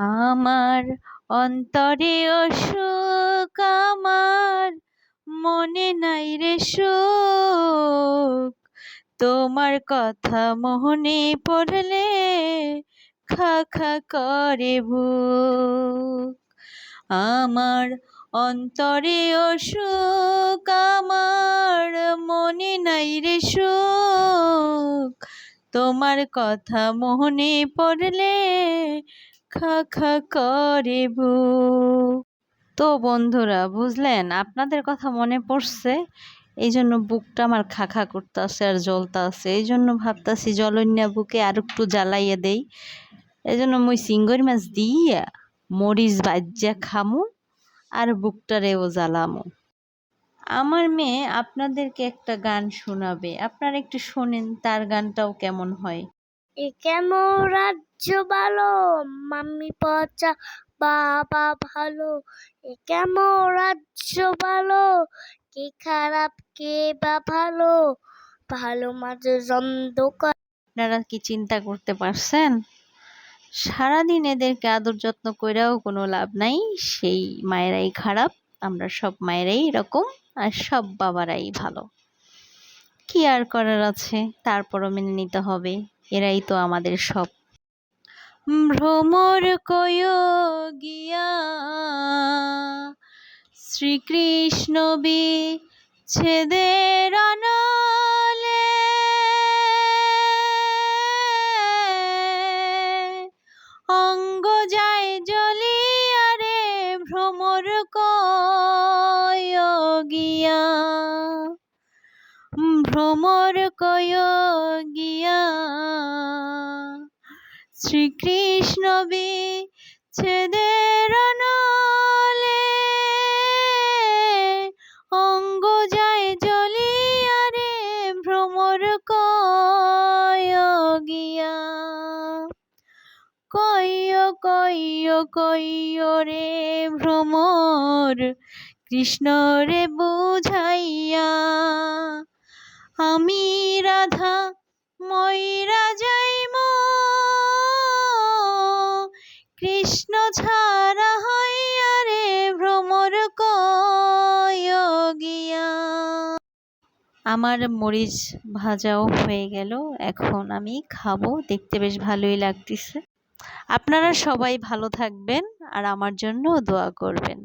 আমার অন্তরে অসুখ আমার, মনে নাই রে সুখ। তোমার কথা মনে পড়লে খা খা করে বুক। আমার অন্তরে অসুখ আমার, মনে নাই রে সুখ। তোমার কথা মনে পড়লে খা খা করে বুক তো বন্ধুরা, বুঝলেন? আপনাদের কথা মনে পড়ছে? এই জন্য বুকটা আমার খা খা করতেছে আর জ্বলতাছে। এই জন্য ভাবতাছি জলন্যা বুকে আর একটু জ্বালাইয়া দেই। এই জন্য মুই সিঙ্গরি মাছ দিয়া মরিচ বাজ্যা খামু আর বুকটারেও জ্বালামু। আমার মেয়ে আপনাদেরকে একটা গান শোনাবে। আপনারা একটু শোনেন, তার গানটাও কেমন হয়? এ কেমন রাজ্য ভালো? মাম্মি পচা, বাবা ভালো। এ কেমন রাজ্য ভালো? কে খারাপ, কে বা ভালো? ভালো মাঝে অন্ধকার। আপনারা কি চিন্তা করতে পারছেন? সারাদিন এদেরকে আদর যত্ন কইরাও কোনো লাভ নাই। সেই মায়েরাই খারাপ, আমরা সব মায়েরাই এরকম, আর সব বাবারাই ভালো। কি আর করার আছে? তারপরও মেনে নিতে হবে। এরাই তো আমাদের সব। ভ্রমর কয় গিয়া, শ্রীকৃষ্ণ বি ছেদের অনলে। অঙ্গ যায় জ্বলিয়া রে, ভ্রমর কয় গিয়া। ভ্রমর কয় গিয়া শ্রীকৃষ্ণ বিচ্ছেদের নলে অঙ্গ যায় জ্বলিয়া রে ভ্রমর কয় গিয়া। কইয় কইয় কইয় রে ভ্রমর কৃষ্ণ রে বুঝাইয়া, আমি কৃষ্ণ ছাড়া হইয়া রে ভ্রমর গিয়া আমার মরিচ ভাজাও হয়ে গেল, এখন আমি খাব, দেখতে বেশ ভালোই লাগতেছে। আপনারা সবাই ভালো থাকবেন আর আমার জন্য দোয়া করবেন।